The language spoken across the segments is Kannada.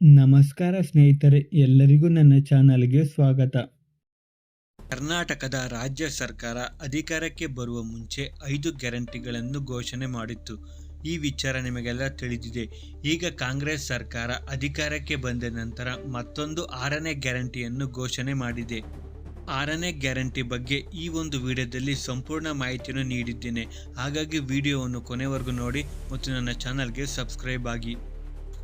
ನಮಸ್ಕಾರ ಸ್ನೇಹಿತರೆ, ಎಲ್ಲರಿಗೂ ನನ್ನ ಚಾನಲ್ಗೆ ಸ್ವಾಗತ. ಕರ್ನಾಟಕದ ರಾಜ್ಯ ಸರ್ಕಾರ ಅಧಿಕಾರಕ್ಕೆ ಬರುವ ಮುಂಚೆ ಐದು ಗ್ಯಾರಂಟಿಗಳನ್ನು ಘೋಷಣೆ ಮಾಡಿತ್ತು. ಈ ವಿಚಾರ ನಿಮಗೆಲ್ಲ ತಿಳಿದಿದೆ. ಈಗ ಕಾಂಗ್ರೆಸ್ ಸರ್ಕಾರ ಅಧಿಕಾರಕ್ಕೆ ಬಂದ ನಂತರ ಮತ್ತೊಂದು ಆರನೇ ಗ್ಯಾರಂಟಿಯನ್ನು ಘೋಷಣೆ ಮಾಡಿದೆ. ಆರನೇ ಗ್ಯಾರಂಟಿ ಬಗ್ಗೆ ಈ ಒಂದು ವಿಡಿಯೋದಲ್ಲಿ ಸಂಪೂರ್ಣ ಮಾಹಿತಿಯನ್ನು ನೀಡಿದ್ದೇನೆ. ಹಾಗಾಗಿ ವಿಡಿಯೋವನ್ನು ಕೊನೆವರೆಗೂ ನೋಡಿ ಮತ್ತು ನನ್ನ ಚಾನಲ್ಗೆ ಸಬ್ಸ್ಕ್ರೈಬ್ ಆಗಿ.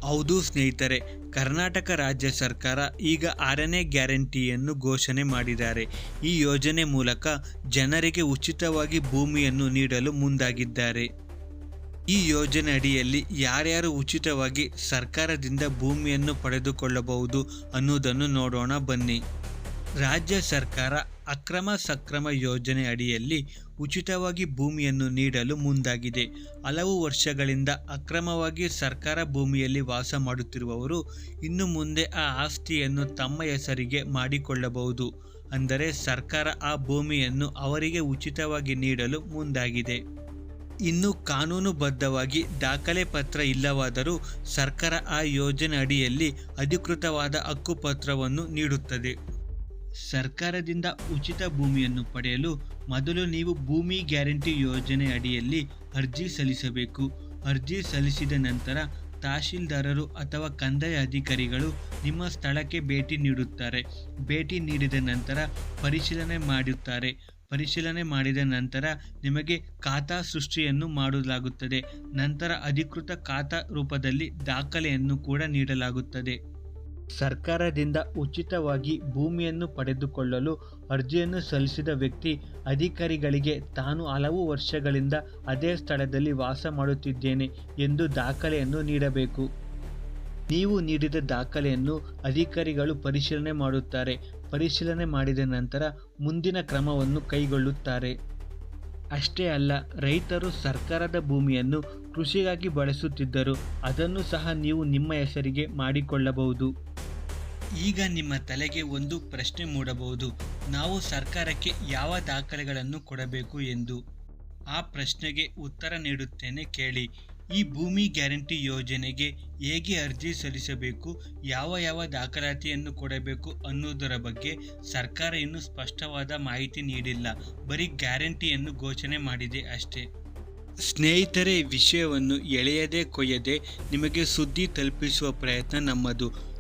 ಹೌದು ಸ್ನೇಹಿತರೆ, ಕರ್ನಾಟಕ ರಾಜ್ಯ ಸರ್ಕಾರ ಈಗ ಆರನೇ ಗ್ಯಾರಂಟಿಯನ್ನು ಘೋಷಣೆ ಮಾಡಿದ್ದಾರೆ. ಈ ಯೋಜನೆ ಮೂಲಕ ಜನರಿಗೆ ಉಚಿತವಾಗಿ ಭೂಮಿಯನ್ನು ನೀಡಲು ಮುಂದಾಗಿದ್ದಾರೆ. ಈ ಯೋಜನೆ ಅಡಿಯಲ್ಲಿ ಯಾರ್ಯಾರು ಉಚಿತವಾಗಿ ಸರ್ಕಾರದಿಂದ ಭೂಮಿಯನ್ನು ಪಡೆದುಕೊಳ್ಳಬಹುದು ಅನ್ನುವುದನ್ನು ನೋಡೋಣ ಬನ್ನಿ. ರಾಜ್ಯ ಸರ್ಕಾರ ಅಕ್ರಮ ಸಕ್ರಮ ಯೋಜನೆ ಅಡಿಯಲ್ಲಿ ಉಚಿತವಾಗಿ ಭೂಮಿಯನ್ನು ನೀಡಲು ಮುಂದಾಗಿದೆ. ಹಲವು ವರ್ಷಗಳಿಂದ ಅಕ್ರಮವಾಗಿ ಸರ್ಕಾರ ಭೂಮಿಯಲ್ಲಿ ವಾಸ ಮಾಡುತ್ತಿರುವವರು ಇನ್ನು ಮುಂದೆ ಆ ಆಸ್ತಿಯನ್ನು ತಮ್ಮ ಹೆಸರಿಗೆ ಮಾಡಿಕೊಳ್ಳಬಹುದು. ಅಂದರೆ ಸರ್ಕಾರ ಆ ಭೂಮಿಯನ್ನು ಅವರಿಗೆ ಉಚಿತವಾಗಿ ನೀಡಲು ಮುಂದಾಗಿದೆ. ಇನ್ನು ಕಾನೂನುಬದ್ಧವಾಗಿ ದಾಖಲೆ ಪತ್ರ ಇಲ್ಲವಾದರೂ ಸರ್ಕಾರ ಆ ಯೋಜನೆ ಅಡಿಯಲ್ಲಿ ಅಧಿಕೃತವಾದ ಹಕ್ಕುಪತ್ರವನ್ನು ನೀಡುತ್ತದೆ. ಸರ್ಕಾರದಿಂದ ಉಚಿತ ಭೂಮಿಯನ್ನು ಪಡೆಯಲು ಮೊದಲು ನೀವು ಭೂಮಿ ಗ್ಯಾರಂಟಿ ಯೋಜನೆ ಅಡಿಯಲ್ಲಿ ಅರ್ಜಿ ಸಲ್ಲಿಸಬೇಕು. ಅರ್ಜಿ ಸಲ್ಲಿಸಿದ ನಂತರ ತಹಶೀಲ್ದಾರರು ಅಥವಾ ಕಂದಾಯ ಅಧಿಕಾರಿಗಳು ನಿಮ್ಮ ಸ್ಥಳಕ್ಕೆ ಭೇಟಿ ನೀಡುತ್ತಾರೆ. ಭೇಟಿ ನೀಡಿದ ನಂತರ ಪರಿಶೀಲನೆ ಮಾಡುತ್ತಾರೆ ಪರಿಶೀಲನೆ ಮಾಡಿದ ನಂತರ ನಿಮಗೆ ಖಾತಾ ಸೃಷ್ಟಿಯನ್ನು ಮಾಡಲಾಗುತ್ತದೆ. ನಂತರ ಅಧಿಕೃತ ಖಾತಾ ರೂಪದಲ್ಲಿ ದಾಖಲೆಯನ್ನು ಕೂಡ ನೀಡಲಾಗುತ್ತದೆ. ಸರ್ಕಾರದಿಂದ ಉಚಿತವಾಗಿ ಭೂಮಿಯನ್ನು ಪಡೆದುಕೊಳ್ಳಲು ಅರ್ಜಿಯನ್ನು ಸಲ್ಲಿಸಿದ ವ್ಯಕ್ತಿ ಅಧಿಕಾರಿಗಳಿಗೆ ತಾನು ಹಲವು ವರ್ಷಗಳಿಂದ ಅದೇ ಸ್ಥಳದಲ್ಲಿ ವಾಸ ಮಾಡುತ್ತಿದ್ದೇನೆ ಎಂದು ದಾಖಲೆಯನ್ನು ನೀಡಬೇಕು. ನೀವು ನೀಡಿದ ದಾಖಲೆಯನ್ನು ಅಧಿಕಾರಿಗಳು ಪರಿಶೀಲನೆ ಮಾಡುತ್ತಾರೆ. ಪರಿಶೀಲನೆ ಮಾಡಿದ ನಂತರ ಮುಂದಿನ ಕ್ರಮವನ್ನು ಕೈಗೊಳ್ಳುತ್ತಾರೆ. ಅಷ್ಟೇ ಅಲ್ಲ, ರೈತರು ಸರ್ಕಾರದ ಭೂಮಿಯನ್ನು ಕೃಷಿಗಾಗಿ ಬಳಸುತ್ತಿದ್ದರು ಅದನ್ನು ಸಹ ನೀವು ನಿಮ್ಮ ಹೆಸರಿಗೆ ಮಾಡಿಕೊಳ್ಳಬಹುದು. ಈಗ ನಿಮ್ಮ ತಲೆಗೆ ಒಂದು ಪ್ರಶ್ನೆ ಮೂಡಬಹುದು. ನಾವು ಸರ್ಕಾರಕ್ಕೆ ಯಾವ ದಾಖಲೆಗಳನ್ನು ಕೊಡಬೇಕು ಎಂದು? ಆ ಪ್ರಶ್ನೆಗೆ ಉತ್ತರ ನೀಡುತ್ತೇನೆ ಕೇಳಿ. ಈ ಭೂಮಿ ಗ್ಯಾರಂಟಿ ಯೋಜನೆಗೆ ಹೇಗೆ ಅರ್ಜಿ ಸಲ್ಲಿಸಬೇಕು? ಯಾವ ಯಾವ ದಾಖಲಾತಿಯನ್ನು ಕೊಡಬೇಕು ಅನ್ನೋದರ ಬಗ್ಗೆ ಸರ್ಕಾರ ಇನ್ನೂ ಸ್ಪಷ್ಟವಾದ ಮಾಹಿತಿ ನೀಡಿಲ್ಲ. ಬರೀ ಗ್ಯಾರಂಟಿಯನ್ನು ಘೋಷಣೆ ಮಾಡಿದೆ ಅಷ್ಟೇ. ಸ್ನೇಹಿತರೆ ವಿಷಯವನ್ನು ಎಳೆಯದೆ ಕೊಯ್ಯದೆ ನಿಮಗೆ ಸುದ್ದಿ ತಲುಪಿಸುವ ಪ್ರಯತ್ನ ನಮ್ಮದು.